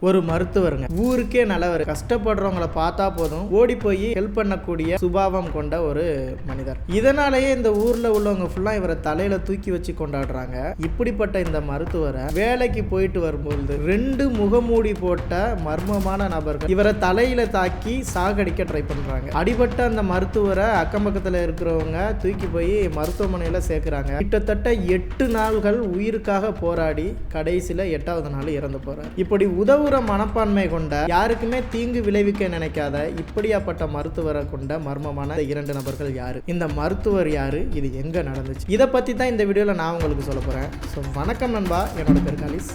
ஒரு மருத்துவருங்க. ஊருக்கே நல்லவர். கஷ்டப்படுறவங்கள பார்த்தா போதும். ஓடி போய் ஹெல்ப் பண்ணக்கூடிய சுபாவம் கொண்ட ஒரு மனிதர். இதனாலேயே இந்த ஊர்ல உள்ளவங்க ஃபுல்லா இவரை தலையில தூக்கி வச்சு கொண்டாடுறாங்க. இப்படிப்பட்ட இந்த மருத்துவரை வேலைக்கு போயிட்டு வரும்போது ரெண்டு முகமூடி போட்ட மர்மமான நபர்கள் இவரை தலையில தாக்கி சாகடிக்க ட்ரை பண்றாங்க. அடிபட்ட அந்த மருத்துவரை அக்கம் பக்கத்துல இருக்கிறவங்க தூக்கி போய் மருத்துவமனையில சேர்க்கிறாங்க. கிட்டத்தட்ட எட்டு நாள்கள் உயிருக்காக போராடி கடைசியில எட்டாவது நாள் இறந்து போறாரு. இப்படி கொடூர மனப்பான்மை கொண்ட யாருக்குமே தீங்கு விளைவிக்க நினைக்காத இப்படியாப்பட்ட மருத்துவரை கொண்ட மர்மமான இரண்டு நபர்கள் யாரு? இந்த மருத்துவர் யாரு? இது எங்க நடந்துச்சு? இதை பத்தி தான் இந்த வீடியோல நான் உங்களுக்கு சொல்ல போறேன். ஸோ வணக்கம் நண்பா. என்னோட பேர் காலிஸ்.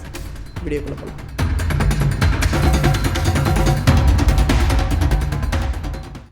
வீடியோக்குள்ள போகலாம்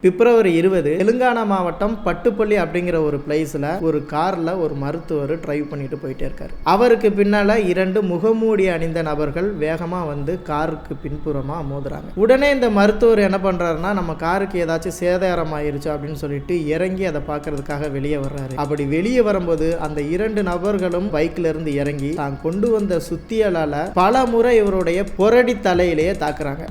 பிப்ரவரி இருபது தெலுங்கானா மாவட்டம் பட்டுப்பள்ளி அப்படிங்கிற ஒரு பிளேஸில் ஒரு காரில் ஒரு மருத்துவர் டிரைவ் பண்ணிட்டு போயிட்டே இருக்காரு. அவருக்கு பின்னால் இரண்டு முகமூடி அணிந்த நபர்கள் வேகமாக வந்து காருக்கு பின்புறமாக மோதுறாங்க. உடனே இந்த மருத்துவர் என்ன பண்ணுறாருன்னா நம்ம காருக்கு ஏதாச்சும் சேதாரம் ஆயிருச்சு அப்படின்னு சொல்லிட்டு இறங்கி அதை பார்க்கறதுக்காக வெளியே வர்றாரு. அப்படி வெளியே வரும்போது அந்த இரண்டு நபர்களும் பைக்ல இருந்து இறங்கி தான் கொண்டு வந்த சுத்தியலால பல முறை இவருடைய பொரடி தலையிலேயே தாக்குறாங்க.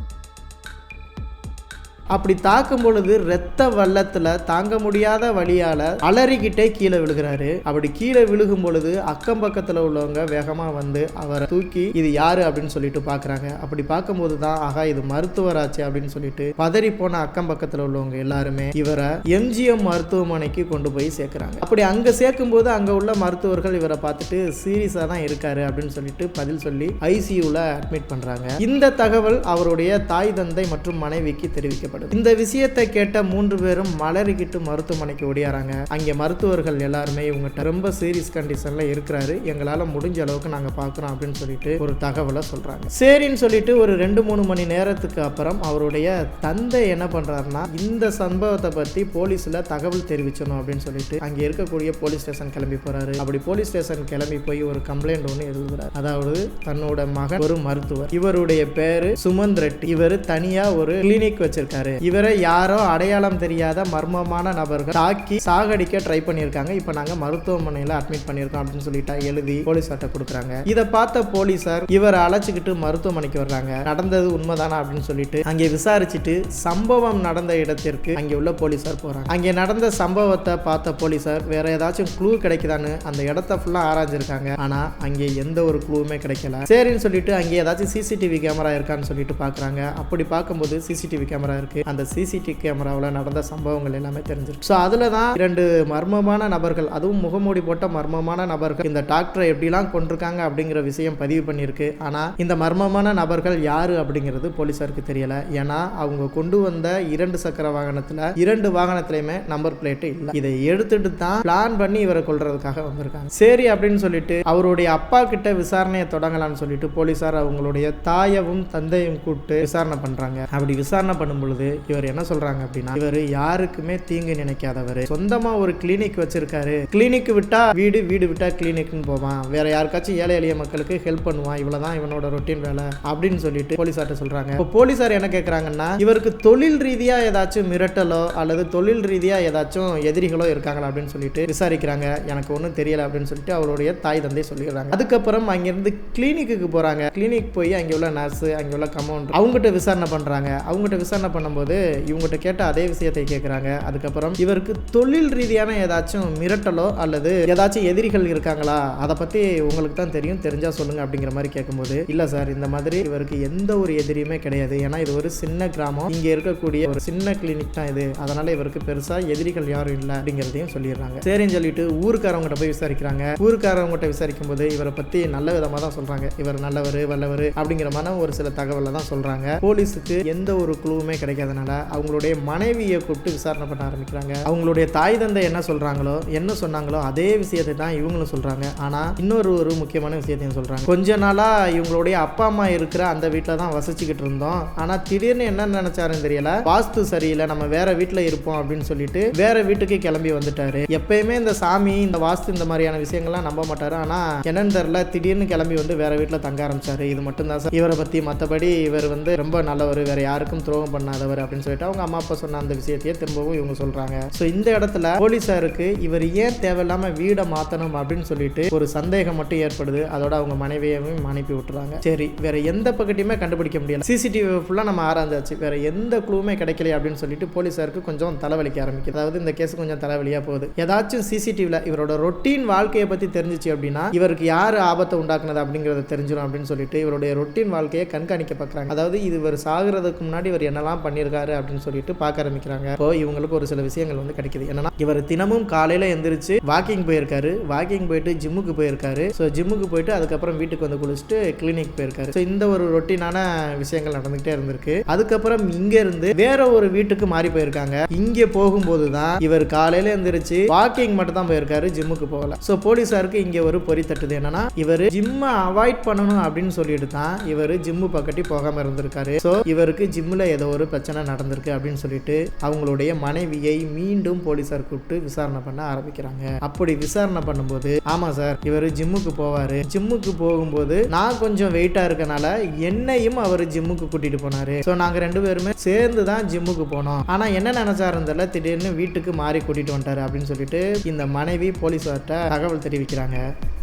அப்படி தாக்கும் பொழுது ரத்த வல்லத்தில் தாங்க முடியாத வழியால அலறிக்கிட்டே கீழே விழுகிறாரு. அப்படி கீழே விழுகும் பொழுது அக்கம் பக்கத்துல உள்ளவங்க வேகமா வந்து அவரை தூக்கி இது யாரு? அப்படின்னு சொல்லிட்டு பாக்குறாங்க. அப்படி பார்க்கும்போது தான் ஆகா இது மருத்துவராச்சு அப்படின்னு சொல்லிட்டு பதறி போன அக்கம் பக்கத்துல உள்ளவங்க எல்லாருமே இவரை எம்ஜிஎம் மருத்துவமனைக்கு கொண்டு போய் சேர்க்கிறாங்க. அப்படி அங்க சேர்க்கும் போது அங்க உள்ள மருத்துவர்கள் இவரை பார்த்துட்டு சீரியஸா தான் இருக்காரு அப்படின்னு சொல்லிட்டு பதில் சொல்லி ஐசியூல அட்மிட் பண்றாங்க. இந்த தகவல் அவருடைய தாய் தந்தை மற்றும் மனைவிக்கு தெரிவிக்கப்படும் ஏற்படுது இந்த விஷயத்தை கேட்ட மூன்று பேரும் மலரிக்கிட்டு மருத்துவமனைக்கு ஓடியாராங்க. அங்கே மருத்துவர்கள் எல்லாருமே இவங்ககிட்ட ரொம்ப சீரியஸ் கண்டிஷன்ல இருக்கிறாரு. எங்களால் முடிஞ்ச அளவுக்கு நாங்கள் பார்க்குறோம் அப்படின்னு சொல்லிட்டு ஒரு தகவலை சொல்றாங்க. சரின்னு சொல்லிட்டு ஒரு ரெண்டு மூணு மணி நேரத்துக்கு அப்புறம் அவருடைய தந்தை என்ன பண்றாருன்னா இந்த சம்பவத்தை பற்றி போலீஸில் தகவல் தெரிவிச்சணும் அப்படின்னு சொல்லிட்டு அங்கே இருக்கக்கூடிய போலீஸ் ஸ்டேஷன் கிளம்பி போறாரு. அப்படி போலீஸ் ஸ்டேஷன் கிளம்பி போய் ஒரு கம்ப்ளைண்ட் ஒன்று எழுதுகிறார் அதாவது தன்னோட மகன் ஒரு மருத்துவர். இவருடைய பேரு சுமந்த் ரெட்டி. இவர் தனியா ஒரு கிளினிக் வச்சிருக்காரு. இவரை யாரோ அடையாளம் தெரியாத மர்மமான நபர்கள் தாக்கி சாகடிக்க ட்ரை பண்ணியிருக்காங்க. இப்போ நாங்க மருத்துவமனையில் அட்மிட் பண்ணியிருக்கோம் அப்படின்னு சொல்லிட்டா எழுதி போலீஸார்ட்ட கொடுக்குறாங்க. இதை பார்த்த போலீஸார் இவரை அழைச்சிக்கிட்டு மருத்துவமனைக்கு வர்றாங்க. நடந்தது உண்மைதானா அப்படின்னு சொல்லிட்டு அங்கே விசாரிச்சுட்டு சம்பவம் நடந்த இடத்திற்கு அங்கே உள்ள போலீஸார் போறாங்க. அங்கே நடந்த சம்பவத்தை பார்த்த போலீஸார் வேற ஏதாச்சும் க்ளூ கிடைக்குதான்னு அந்த இடத்த ஃபுல்லா ஆராய்ஞ்சிருக்காங்க. ஆனா அங்கே எந்த ஒரு க்ளூவுமே கிடைக்கல. சரின்னு சொல்லிட்டு அங்கே ஏதாச்சும் சிசிடிவி கேமரா இருக்கான்னு சொல்லிட்டு பார்க்குறாங்க. அப்படி பார்க்கும்போது சிசிடிவி கேமரா இருக்கு. அந்த சிசிடிவி கேமராவில் நடந்த சம்பவங்கள் எல்லாமே தெரிஞ்சிருக்கு. ஸோ அதில் தான் இரண்டு மர்மமான நபர்கள் அதுவும் முகமூடி போட்ட மர்மமான நபர்கள் இந்த டாக்டரை எப்படிலாம் கொண்டிருக்காங்க அப்படிங்கிற விஷயம் பதிவு பண்ணியிருக்கு. ஆனால் இந்த மர்மமான நபர்கள் யாரு அப்படிங்கிறது போலீஸாருக்கு தெரியல. ஏன்னா அவங்க கொண்டு வந்த இரண்டு சக்கர வாகனத்தில் இரண்டு வாகனத்திலையுமே நம்பர் பிளேட்டு இல்லை. இதை எடுத்துட்டு தான் பிளான் பண்ணி இவரை கொள்றதுக்காக வந்திருக்காங்க. சரி அப்படின்னு சொல்லிட்டு அவருடைய அப்பா கிட்ட விசாரணையை தொடங்கலாம்னு சொல்லிட்டு போலீசார் அவங்களுடைய தாயவும் தந்தையும் கூப்பிட்டு விசாரணை பண்றாங்க. அப்படி விசாரணை பண்ணும் பொழுது இவர் என்ன சொல்றாங்க அப்படின்னா இவர் யாருக்குமே தீங்கு நினைக்காதவர். சொந்தமா ஒரு கிளினிக் வச்சிருக்காரு. கிளினிக் விட்டா வீடு வீடு விட்டா கிளினிக்னு போவான். வேற யாருக்காச்சும் ஏழை எளிய மக்களுக்கு ஹெல்ப் பண்ணுவான். இவ்வளவுதான் இவனோட ரொட்டீன் வேலை அப்படின்னு சொல்லிட்டு போலீசார்ட்ட சொல்றாங்க. இப்போ போலீசார் என்ன கேட்கறாங்கன்னா இவருக்கு தொழில் ரீதியா ஏதாச்சும் மிரட்டலோ அல்லது தொழில் ரீதியா ஏதாச்சும் எதிரிகளோ இருக்காங்களா அப்படின்னு சொல்லிட்டு விசாரிக்கிறாங்க. எனக்கு ஒன்றும் தெரியல அப்படின்னு சொல்லிட்டு அவருடைய தாய் தந்தை சொல்லிடுறாங்க. அதுக்கப்புறம் அங்கிருந்து கிளினிக்கு போறாங்க. கிளினிக் போய் அங்கே உள்ள நர்ஸ் அங்கே உள்ள கமௌண்ட் அவங்ககிட்ட விசாரணை பண்றாங்க. அவங்ககிட்ட விசாரணை பண்ண பண்ணும்போது இவங்ககிட்ட கேட்ட அதே விஷயத்தை கேட்குறாங்க அதுக்கப்புறம் இவருக்கு தொழில் ரீதியான ஏதாச்சும் மிரட்டலோ அல்லது ஏதாச்சும் எதிரிகள் இருக்காங்களா? அதை பற்றி உங்களுக்கு தான் தெரியும். தெரிஞ்சா சொல்லுங்க அப்படிங்கிற மாதிரி கேட்கும்போது இல்லை சார் இந்த மாதிரி இவருக்கு எந்த ஒரு எதிரியுமே கிடையாது. ஏன்னா இது ஒரு சின்ன கிராமம். இங்கே இருக்கக்கூடிய ஒரு சின்ன கிளினிக் தான் இது. அதனால் இவருக்கு பெருசாக எதிரிகள் யாரும் இல்லை அப்படிங்கிறதையும் சொல்லிடுறாங்க. சரின்னு சொல்லிட்டு ஊருக்காரவங்ககிட்ட போய் விசாரிக்கிறாங்க. ஊருக்காரவங்ககிட்ட விசாரிக்கும் போது இவரை பற்றி நல்ல விதமாக தான் சொல்கிறாங்க இவர் நல்லவர் வல்லவர் அப்படிங்கிற மாதிரி ஒரு சில தகவலை தான் சொல்கிறாங்க போலீஸுக்கு எந்த ஒரு குழுவுமே இருக்கிறதுனால அவங்களுடைய மனைவியை கூப்பிட்டு விசாரணை பண்ண ஆரம்பிக்கிறாங்க. அவங்களுடைய தாய் தந்தை என்ன சொல்றாங்களோ என்ன சொன்னாங்களோ அதே விஷயத்தை தான் இவங்களும் சொல்றாங்க. ஆனா இன்னொரு ஒரு முக்கியமான விஷயத்தையும் சொல்றாங்க. கொஞ்ச நாளா இவங்களுடைய அப்பா அம்மா இருக்கிற அந்த வீட்டில் தான் வசிச்சுக்கிட்டு இருந்தோம். ஆனா திடீர்னு என்ன நினைச்சாருன்னு தெரியல. வாஸ்து சரியில்லை நம்ம வேற வீட்டில் இருப்போம் அப்படின்னு சொல்லிட்டு வேற வீட்டுக்கு கிளம்பி வந்துட்டாரு. எப்பயுமே இந்த சாமி இந்த வாஸ்து இந்த மாதிரியான விஷயங்கள்லாம் நம்ப மாட்டாரு. ஆனா என்னன்னு தெரியல திடீர்னு கிளம்பி வந்து வேற வீட்டில் தங்க ஆரம்பிச்சாரு. இது மட்டும் தான் சார். இவரை பத்தி மற்றபடி இவர் வந்து ரொம்ப நல்லவர். வேற யாருக்கும் துரோகம் பண்ணாதவர். இருந்தவர் அப்படின்னு சொல்லிட்டு அவங்க அம்மா அப்பா சொன்ன அந்த விஷயத்தையே திரும்பவும் இவங்க சொல்றாங்க. ஸோ இந்த இடத்துல போலீஸாருக்கு இவர் ஏன் தேவையில்லாம வீடை மாத்தணும் அப்படின்னு சொல்லிட்டு ஒரு சந்தேகம் மட்டும் ஏற்படுது. அதோட அவங்க மனைவியையும் அனுப்பி விட்டுறாங்க. சரி வேற எந்த பக்கத்தையுமே கண்டுபிடிக்க முடியல. சிசிடிவி ஃபுல்லாக நம்ம ஆராய்ந்தாச்சு. வேற எந்த குழுவுமே கிடைக்கல அப்படின்னு சொல்லிட்டு போலீஸாருக்கு கொஞ்சம் தலைவலிக்க ஆரம்பிக்குது. அதாவது இந்த கேஸ் கொஞ்சம் தலைவலியா போகுது. ஏதாச்சும் சிசிடிவியில் இவரோட ரொட்டீன் வாழ்க்கையை பத்தி தெரிஞ்சிச்சு அப்படின்னா இவருக்கு யார் ஆபத்தை உண்டாக்குனது அப்படிங்கிறத தெரிஞ்சிடும் அப்படின்னு சொல்லிட்டு இவருடைய ரொட்டீன் வாழ்க்கையை கண்காணிக்க பார்க்குறாங்க அதாவது இது இவர் சாகுறதுக்கு முன்னாடி இவர் என்னெல்லாம் பண்ணி பண்ணியிருக்காரு அப்படின்னு சொல்லிட்டு பார்க்க ஆரம்பிக்கிறாங்க. இப்போ இவங்களுக்கு ஒரு சில விஷயங்கள் வந்து கிடைக்குது. என்னன்னா இவர் தினமும் காலையில எந்திரிச்சு வாக்கிங் போயிருக்காரு. வாக்கிங் போயிட்டு ஜிம்முக்கு போயிருக்காரு. ஸோ ஜிம்முக்கு போயிட்டு அதுக்கப்புறம் வீட்டுக்கு வந்து குளிச்சுட்டு கிளினிக் போயிருக்காரு. ஸோ இந்த ஒரு ரொட்டீனான விஷயங்கள் நடந்துகிட்டே இருந்திருக்கு. அதுக்கப்புறம் இங்க இருந்து வேற ஒரு வீட்டுக்கு மாறி போயிருக்காங்க. இங்க போகும்போது தான் இவர் காலையில எந்திரிச்சு வாக்கிங் மட்டும் தான் போயிருக்காரு ஜிம்முக்கு போகல. ஸோ போலீஸாருக்கு இங்க ஒரு பொறி தட்டுது. என்னன்னா இவர் ஜிம்மை அவாய்ட் பண்ணணும் அப்படின்னு சொல்லிட்டு தான் இவர் ஜிம்மு பக்கட்டி போகாம இருந்திருக்காரு. ஸோ இவருக்கு ஜிம்மில் ஏதோ ஒரு பிரச்சனை நடந்திருக்கு அப்படின்னு சொல்லிட்டு அவங்களுடைய மனைவியை மீண்டும் போலீஸார் கூப்பிட்டு விசாரணை பண்ண ஆரம்பிக்கிறாங்க. அப்படி விசாரணை பண்ணும்போது ஆமா சார் இவர் ஜிம்முக்கு போவாரு. ஜிம்முக்கு போகும்போது நான் கொஞ்சம் வெயிட்டா இருக்கனால என்னையும் அவர் ஜிம்முக்கு கூட்டிட்டு போனாரு. ஸோ நாங்க ரெண்டு பேருமே சேர்ந்து தான் ஜிம்முக்கு போனோம். ஆனா என்ன நினைச்சாருன்னு இருந்தால திடீர்னு வீட்டுக்கு மாறி கூட்டிட்டு வந்துட்டாரு அப்படின்னு சொல்லிட்டு இந்த மனைவி போலீஸார்ட்ட தகவல் தெரிவிக்கிறாங்க.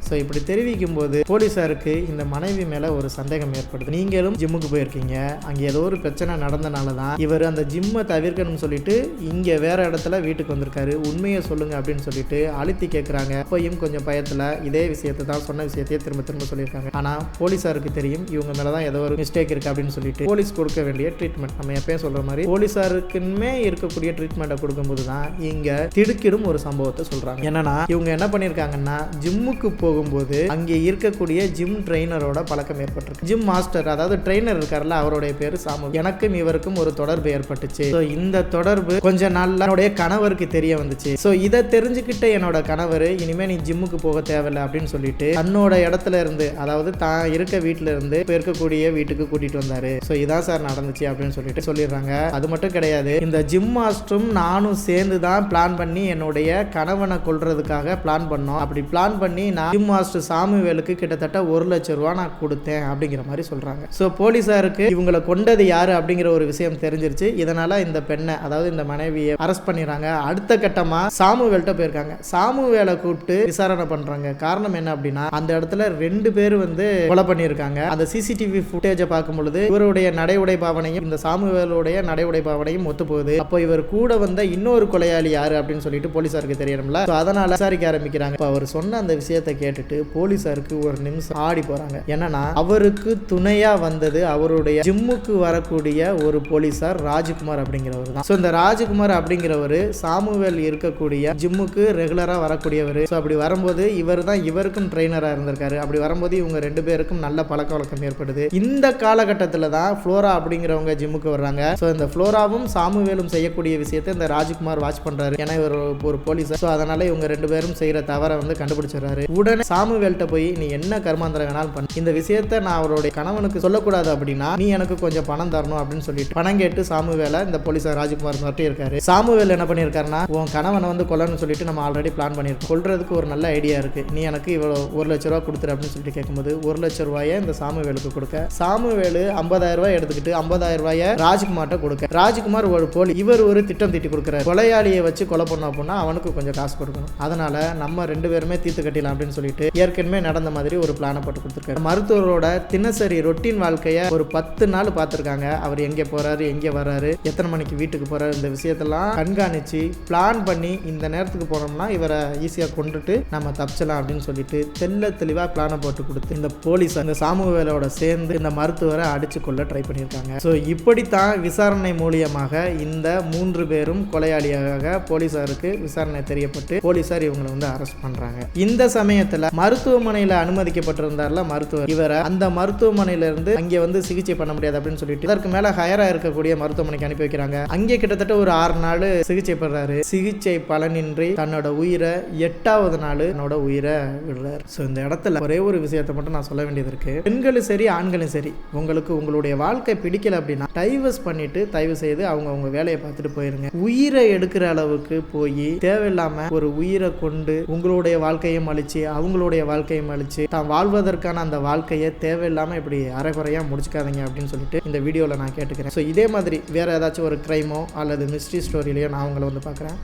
ஸோ இப்படி தெரிவிக்கும் போது போலீஸாருக்கு இந்த மனைவி மேலே ஒரு சந்தேகம் ஏற்படுது. நீங்களும் ஜிம்முக்கு போயிருக்கீங்க. அங்கே ஏதோ ஒரு பிரச்சனை நடந்தனால தான் இவர் அந்த ஜிம்மை தவிர்க்கணும்னு சொல்லிட்டு இங்கே வேற இடத்துல வீட்டுக்கு வந்திருக்காரு. உண்மையை சொல்லுங்க அப்படின்னு சொல்லிட்டு அழுத்தி கேட்குறாங்க அப்பையும் கொஞ்சம் பயத்தில் இதே விஷயத்தை தான் சொன்ன விஷயத்தையே திரும்ப திரும்ப சொல்லியிருக்காங்க. ஆனால் போலீஸாருக்கு தெரியும் இவங்க மேலே தான் ஏதோ ஒரு மிஸ்டேக் இருக்கு அப்படின்னு சொல்லிட்டு போலீஸ் கொடுக்க வேண்டிய ட்ரீட்மெண்ட் நம்ம எப்பயும் சொல்கிற மாதிரி போலீஸாருக்குமே இருக்கக்கூடிய ட்ரீட்மெண்ட்டை கொடுக்கும்போது தான் இங்கே திடுக்கிடும் ஒரு சம்பவத்தை சொல்கிறாங்க என்னன்னா இவங்க என்ன பண்ணியிருக்காங்கன்னா ஜிம்முக்கு போகும்போது அங்கே இருக்கக்கூடிய ஜிம் ட்ரெயினரோட பழக்கம் ஏற்பட்டிருக்கு. ஜிம் மாஸ்டர் அதாவது ட்ரெயினர் இருக்கார்ல அவருடைய பேர் சாமு எனக்கும் இவருக்கும் ஒரு தொடர்பு ஏற்பட்டுச்சு. ஸோ இந்த தொடர்பு கொஞ்ச நாள்ல என்னுடைய கணவருக்கு தெரிய வந்துச்சு. ஸோ இதை தெரிஞ்சுக்கிட்ட என்னோட கணவர் இனிமே நீ ஜிம்முக்கு போக தேவையில்லை அப்படின்னு சொல்லிட்டு தன்னோட இடத்துல இருந்து அதாவது தான் இருக்க வீட்டுல இருந்து இருக்கக்கூடிய வீட்டுக்கு கூட்டிட்டு வந்தாரு. ஸோ இதான் சார் நடந்துச்சு அப்படின்னு சொல்லிட்டு சொல்லிடுறாங்க. அது மட்டும் கிடையாது. இந்த ஜிம் மாஸ்டரும் நானும் சேர்ந்து தான் பிளான் பண்ணி என்னுடைய கணவனை கொள்றதுக்காக பிளான் பண்ணோம். அப்படி பிளான் பண்ணி நான் ஜிம் மாஸ்டர் சாமுவேலுக்கு கிட்டத்தட்ட ஒரு லட்சம் ரூபா நான் கொடுத்தேன் அப்படிங்கிற மாதிரி சொல்கிறாங்க ஸோ போலீஸாருக்கு இவங்களை கொண்டது யார் அப்படிங்கிற ஒரு விஷயம் தெரிஞ்சிருச்சு. இதனால் இந்த பெண்ணை அதாவது இந்த மனைவியை அரெஸ்ட் பண்ணிடுறாங்க. அடுத்த கட்டமாக சாமுவேல்கிட்ட போயிருக்காங்க. சாமுவேலை கூப்பிட்டு விசாரணை பண்ணுறாங்க காரணம் என்ன அப்படின்னா அந்த இடத்துல ரெண்டு பேர் வந்து கொலை பண்ணியிருக்காங்க. அந்த சிசிடிவி ஃபுட்டேஜை பார்க்கும் பொழுது இவருடைய நடை உடை பாவனையும் இந்த சாமுவேலுடைய நடை உடை பாவனையும் ஒத்து போகுது அப்போ இவர் கூட வந்த இன்னொரு கொலையாளி யாரு அப்படின்னு சொல்லிட்டு போலீஸாருக்கு தெரியணும்ல. So அதனால விசாரிக்க ஆரம்பிக்கிறாங்க. இப்போ அவர் சொன்ன அந்த விஷயத்தை கேட்டுட்டு போலீஸாருக்கு ஒரு நிமிஷம் ஆடி போறாங்க. என்னன்னா அவருக்கு துணையா வந்தது அவருடைய ஜிம்முக்கு வரக்கூடிய ஒரு போலீஸார் ராஜ்குமார் அப்படிங்கிறவர் தான். ஸோ இந்த ராஜ்குமார் அப்படிங்கிறவர் சாமுவேல் இருக்கக்கூடிய ஜிம்முக்கு ரெகுலராக வரக்கூடியவர். ஸோ அப்படி வரும்போது இவர் தான் இவருக்கும் ட்ரெயினராக இருந்திருக்காரு. அப்படி வரும்போது இவங்க ரெண்டு பேருக்கும் நல்ல பழக்க வழக்கம் ஏற்படுது. இந்த காலகட்டத்தில் தான் ஃப்ளோரா அப்படிங்கிறவங்க ஜிம்முக்கு வர்றாங்க. ஸோ இந்த ஃப்ளோராவும் சாமுவேலும் செய்யக்கூடிய விஷயத்தை இந்த ராஜ்குமார் வாட்ச் பண்றாரு. ஏன்னா இவர் ஒரு போலீஸ்? ஸோ அதனால இவங்க ரெண்டு பேரும் செய்யற தவறை வந்து கண்டுபிடிச்சிடுறாரு. உடனே சாமுவேல்கிட்ட போய் நீ என்ன கர்மாந்திரம் வேணாலும் பண்ணு? இந்த விஷயத்த நான் அவருடைய கணவனுக்கு சொல்லக்கூடாது அப்படின்னா நீ எனக்கு கொஞ்சம் பணம் தரணும் அப்படின்னு சொல்லிட்டு பணம் கேட்டு சாமுவேலை இந்த போலீஸார் ராஜ்குமார் மட்டும் இருக்காரு. சாமுவேல் என்ன பண்ணியிருக்காருன்னா உன் கணவனை வந்து கொல்லணும்னு சொல்லிட்டு நம்ம ஆல்ரெடி பிளான் பண்ணியிருக்கோம். கொள்றதுக்கு ஒரு நல்ல ஐடியா இருக்கு. நீ எனக்கு இவ்வளோ ஒரு லட்ச ரூபா கொடுத்துரு அப்படின்னு சொல்லிட்டு கேட்கும்போது ஒரு லட்ச ரூபாயை இந்த சாமுவேலுக்கு கொடுக்க. சாமுவேலு ஐம்பதாயிரம் ரூபாய் எடுத்துக்கிட்டு ஐம்பதாயிரம் ரூபாயை ராஜ்குமார்ட்ட கொடுக்க. ராஜ்குமார் ஒரு போலி. இவர் ஒரு திட்டம் திட்டி கொடுக்குறாரு. கொலையாளியை வச்சு கொலை பண்ணோம் அப்படின்னா அவனுக்கு கொஞ்சம் காசு கொடுக்கணும். அதனால நம்ம ரெண்டு பேருமே தீர்த்து கட்டிடலாம் அப்படின்னு சொல்லி சொல்லிட்டு ஏற்கனவே நடந்த மாதிரி ஒரு பிளானை போட்டு கொடுத்துருக்காரு. மருத்துவரோட தினசரி ரொட்டீன் வாழ்க்கையை ஒரு பத்து நாள் பார்த்துருக்காங்க. அவர் எங்கே போறாரு எங்கே வர்றாரு எத்தனை மணிக்கு வீட்டுக்கு போறாரு இந்த விஷயத்தெல்லாம் கண்காணிச்சு பிளான் பண்ணி இந்த நேரத்துக்கு போனோம்னா இவரை ஈஸியாக கொண்டுட்டு நம்ம தப்பிச்சலாம் அப்படின்னு சொல்லிட்டு தெல்ல தெளிவாக பிளானை போட்டு கொடுத்து இந்த போலீஸ் அந்த வேலையோட சேர்ந்து இந்த மருத்துவரை அடிச்சு கொள்ள ட்ரை பண்ணியிருக்காங்க. ஸோ இப்படித்தான் விசாரணை மூலியமாக இந்த மூன்று பேரும் கொலையாளியாக போலீஸாருக்கு விசாரணை தெரியப்பட்டு போலீஸார் இவங்களை வந்து அரெஸ்ட் பண்றாங்க. இந்த சமயத்தில் மருத்துவமனையில அனுமதிக்கப்பட்டிருந்தார்ல மருத்துவர். இவரை அந்த மருத்துவமனையில இருந்து அங்கே வந்து சிகிச்சை பண்ண முடியாது அப்படின்னு சொல்லிட்டு இதற்கு மேல ஹையரா இருக்கக்கூடிய மருத்துவமனைக்கு அனுப்பி வைக்கிறாங்க. அங்கே கிட்டத்தட்ட ஒரு ஆறு நாள் சிகிச்சை பெறாரு. சிகிச்சை பலனின்றி தன்னோட உயிரை எட்டாவது நாள் தன்னோட உயிரை விடுறாரு. ஸோ இந்த இடத்துல ஒரே ஒரு விஷயத்தை மட்டும் நான் சொல்ல வேண்டியது இருக்கு. பெண்களும் சரி ஆண்களும் சரி உங்களுக்கு உங்களுடைய வாழ்க்கை பிடிக்கல அப்படின்னா டைவர்ஸ் பண்ணிட்டு தயவு செய்து அவங்க அவங்க வேலையை பார்த்துட்டு போயிருங்க. உயிரை எடுக்கிற அளவுக்கு போய் தேவையில்லாம ஒரு உயிரை கொண்டு உங்களுடைய வாழ்க்கையும் அழிச்சு அவங்க அவங்களுடைய வாழ்க்கையும் அழிச்சு தான் வாழ்வதற்கான அந்த வாழ்க்கையை தேவையில்லாமல் இப்படி அரைகுறையாக முடிச்சுக்காதீங்க அப்படின்னு சொல்லிட்டு இந்த வீடியோவில் நான் கேட்டுக்கிறேன். ஸோ இதே மாதிரி வேறு ஏதாச்சும் ஒரு க்ரைமோ அல்லது மிஸ்ட்ரி ஸ்டோரியிலையோ நான் அவங்கள வந்து பார்க்குறேன்.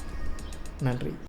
நன்றி.